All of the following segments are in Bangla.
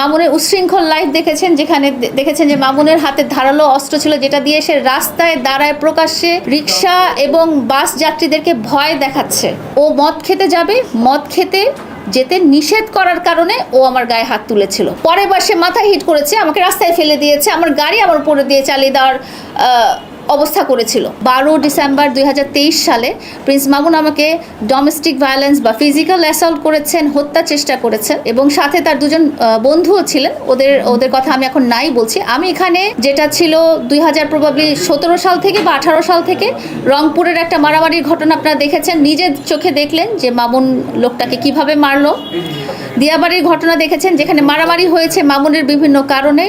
মামুনের উচ্ছৃঙ্খল লাইফ দেখেছেন, যেখানে দেখেছেন যে মামুনের হাতে ধারালো অস্ত্র ছিল, যেটা দিয়ে সে রাস্তায় দাঁড়ায় প্রকাশ্যে রিক্সা এবং বাস যাত্রীদেরকে ভয় দেখাচ্ছে। ও মদ খেতে যাবে, মদ খেতে যেতে নিষেধ করার কারণে ও আমার গায়ে হাত তুলেছিল। পরের বার সে মাথায় হিট করেছে, আমাকে রাস্তায় ফেলে দিয়েছে, আমার গাড়ি আমার উপরে দিয়ে চালিয়ে দেওয়ার অবস্থা করেছিল। বারো ডিসেম্বর দুই হাজার তেইশ সালে প্রিন্স মামুন আমাকে ডোমেস্টিক ভায়োলেন্স বা ফিজিক্যাল অ্যাসল্ট করেছেন হত্যা চেষ্টা করেছেন এবং সাথে তার দুজন বন্ধুও ছিলেন। ওদের ওদের কথা আমি এখন নাই বলছি। আমি এখানে যেটা ছিল দুই হাজার প্রবাবলি সতেরো সাল থেকে বা আঠারো সাল থেকে রংপুরের একটা মারামারির ঘটনা আপনারা দেখেছেন। নিজের চোখে দেখলেন যে মামুন লোকটাকে কীভাবে মারলো। দিয়াবাড়ির ঘটনা দেখেছেন, যেখানে মারামারি হয়েছে মামুনের বিভিন্ন কারণে।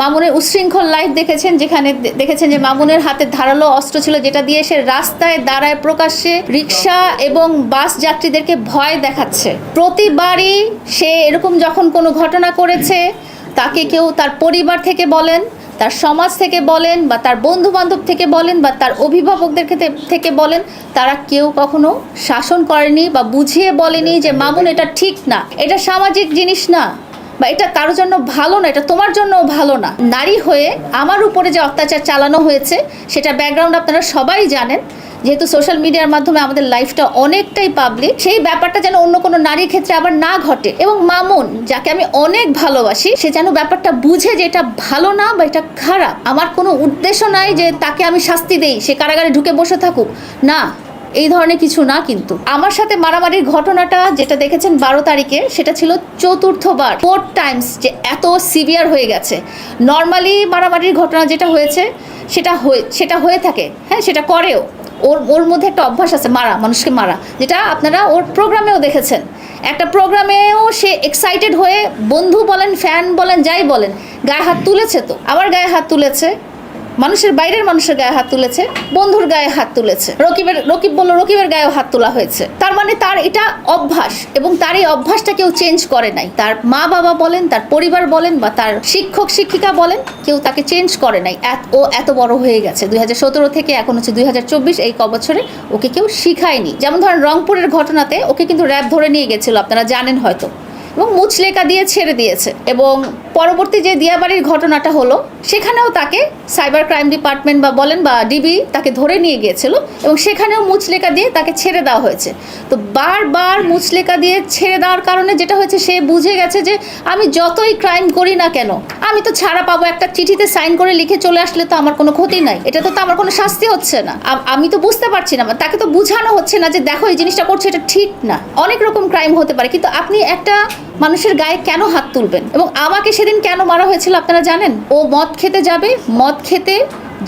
মামুনের উচ্ছৃঙ্খল লাইফ দেখেছেন, যেখানে দেখেছেন যে মামুনের হাতে ধারালো অস্ত্র ছিল যেটা দিয়ে সে রাস্তায় দাঁড়ায় প্রকাশ্যে রিক্সা এবং বাস যাত্রীদেরকে ভয় দেখাচ্ছে। প্রতিবারই সে এরকম যখন কোনো ঘটনা করেছে, তাকে কেউ তার পরিবার থেকে বলেন, তার সমাজ থেকে বলেন বা তার বন্ধু বান্ধব থেকে বলেন বা তার অভিভাবকদের থেকে বলেন, তারা কেউ কখনো শাসন করেনি বা বুঝিয়ে বলেনি যে, মামুন, এটা ঠিক না। এটা সামাজিক জিনিস না। বা এটা কারোর জন্য ভালো না, এটা তোমার জন্য ভালো না। নারী হয়ে আমার উপরে যে অত্যাচার চালানো হয়েছে, সেটা ব্যাকগ্রাউন্ড আপনারা সবাই জানেন। যেহেতু সোশ্যাল মিডিয়ার মাধ্যমে আমাদের লাইফটা অনেকটাই পাবলিক সেই ব্যাপারটা যেন অন্য কোনো নারীর ক্ষেত্রে আবার না ঘটে। এবং মামুন, যাকে আমি অনেক ভালোবাসি, সে যেন ব্যাপারটা বুঝে যে এটা ভালো না বা এটা খারাপ। আমার কোনো উদ্দেশ্য নাই যে তাকে আমি শাস্তি দেই, সে কারাগারে ঢুকে বসে থাকুক। না এই ধরনের কিছু না কিন্তু। আমার সাথে মারামারির ঘটনাটা যেটা দেখেছেন বারো তারিখে, সেটা ছিল চতুর্থবার। ফোর টাইমস যে এত সিভিয়ার হয়ে গেছে। নর্মালি মারামারির ঘটনা যেটা হয়েছে, সেটা হয়ে সেটা হয়ে থাকে। হ্যাঁ সেটা করেও। ওর ওর মধ্যে একটা অভ্যাস আছে, মারা, মানুষকে মারা, যেটা আপনারা ওর প্রোগ্রামেও দেখেছেন। একটা প্রোগ্রামেও সে এক্সাইটেড হয়ে বন্ধু বলেন ফ্যান বলেন, যাই বলেন, গায়ে হাত তুলেছে তো। আবার গায়ে হাত তুলেছে মানুষের বাইরের মানুষের গায়ে হাত তুলেছে, বন্ধুর গায়ে হাত তুলেছে। রকিবের রকিব বলল, রকিবের গায়েও হাত তোলা হয়েছে। তার মানে তার এটা অভ্যাস এবং তার এই অভ্যাসটা কেউ চেঞ্জ করে নাই। তার মা বাবা বলেন, তার পরিবার বলেন বা তার শিক্ষক, শিক্ষিকা বলেন, কেউ তাকে চেঞ্জ করে নাই। ও এত বড় হয়ে গেছে। দুই হাজার সতেরো থেকে এখন হচ্ছে দুই হাজার চব্বিশ এই ক বছরে ওকে কেউ শিখায়নি। যেমন ধরেন রংপুরের ঘটনাতে ওকে কিন্তু র্যাব ধরে নিয়ে গেছিল, আপনারা জানেন হয়তো। এবং মুচলেকা দিয়ে ছেড়ে দিয়েছে। এবং পরবর্তী যে দিয়াবাড়ির ঘটনাটা হলো, সেখানেও তাকে সাইবার ক্রাইম ডিপার্টমেন্ট বা বলেন বা ডিবি তাকে ধরে নিয়ে গিয়েছিল এবং সেখানেও মুচলেকা দিয়ে তাকে ছেড়ে দেওয়া হয়েছে। তো বারবার মুচলেকা দিয়ে ছেড়ে দেওয়ার কারণে যেটা হয়েছে, সে বুঝে গেছে যে আমি যতই ক্রাইম করি না কেন, আমি তো ছাড়া পাবো, একটা চিঠিতে সাইন করে লিখে চলে আসলে তো আমার কোনো ক্ষতি নাই। এটা তো আমার কোনো শাস্তি হচ্ছে না। আমি তো বুঝতে পারছি না তাকে তো বোঝানো হচ্ছে না যে দেখো এই জিনিসটা করছে, এটা ঠিক না। অনেক রকম ক্রাইম হতে পারে, কিন্তু আপনি একটা মানুষের গায়ে কেন হাত তুলবেন? এবং আমাকে সেদিন কেন মারা হয়েছিল আপনারা জানেন? ও মদ খেতে যাবে, মদ খেতে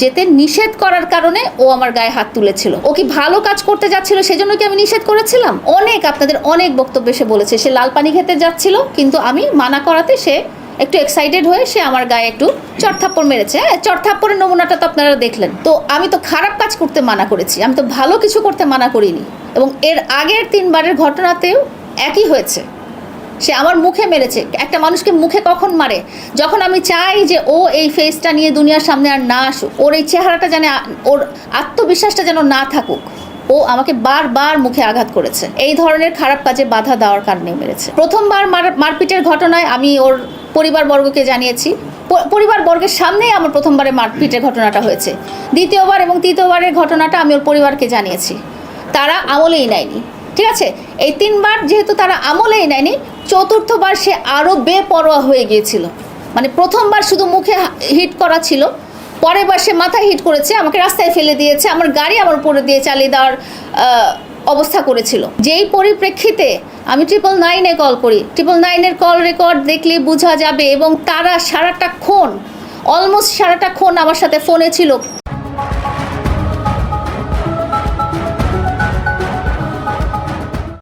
যেতে নিষেধ করার কারণে ও আমার গায়ে হাত তুলেছিল। ও কি ভালো কাজ করতে যাচ্ছিল সেজন্য কি আমি নিষেধ করেছিলাম? অনেক আপনাদের অনেক বক্তব্য সে বলেছে, সে লাল পানি খেতে যাচ্ছিল, কিন্তু আমি মানা করাতে সে একটু এক্সাইটেড হয়ে সে আমার গায়ে একটু চড়থাপ্পড় মেরেছে। হ্যাঁ চড়থাপ্পড়ের নমুনাটা তো আপনারা দেখলেন। তো আমি তো খারাপ কাজ করতে মানা করেছি, আমি তো ভালো কিছু করতে মানা করিনি। এবং এর আগের তিনবারের ঘটনাতেও একই হয়েছে। সে আমার মুখে মেরেছে। একটা মানুষকে মুখে কখন মারে? যখন আমি চাই যে ও এই ফেসটা নিয়ে দুনিয়ার সামনে আর না আসুক, ওর এই চেহারাটা যেন ওর আত্মবিশ্বাসটা যেন না থাকুক, ও আমাকে বারবার মুখে আঘাত করেছে। এই ধরনের খারাপ কাজে বাধা দেওয়ার কারণে মেরেছে। প্রথমবার মার- মারপিটের ঘটনায় আমি ওর পরিবারবর্গকে জানিয়েছি। পরিবারবর্গের সামনেই আমার প্রথমবারে মারপিটের ঘটনাটা হয়েছে। দ্বিতীয়বার এবং তৃতীয়বারের ঘটনাটা আমি ওর পরিবারকে জানিয়েছি। তারা আমলেই নেয়নি। ঠিক আছে? এই তিনবার যেহেতু তারা আমলেই নেয়নি চতুর্থবার সে আরও বেপরোয়া হয়ে গিয়েছিল। মানে প্রথমবার শুধু মুখে হিট করা ছিল পরের বার সে মাথায় হিট করেছে, আমাকে রাস্তায় ফেলে দিয়েছে, আমার গাড়ি আমার উপরে দিয়ে চালিয়ে দেওয়ার অবস্থা করেছিল। যেই পরিপ্রেক্ষিতে আমি ট্রিপল নাইনে কল করি ট্রিপল নাইনের কল রেকর্ড দেখলে বোঝা যাবে এবং তারা সারাটা ক্ষণ অলমোস্ট সারাটা ক্ষণ আমার সাথে ফোনে ছিল।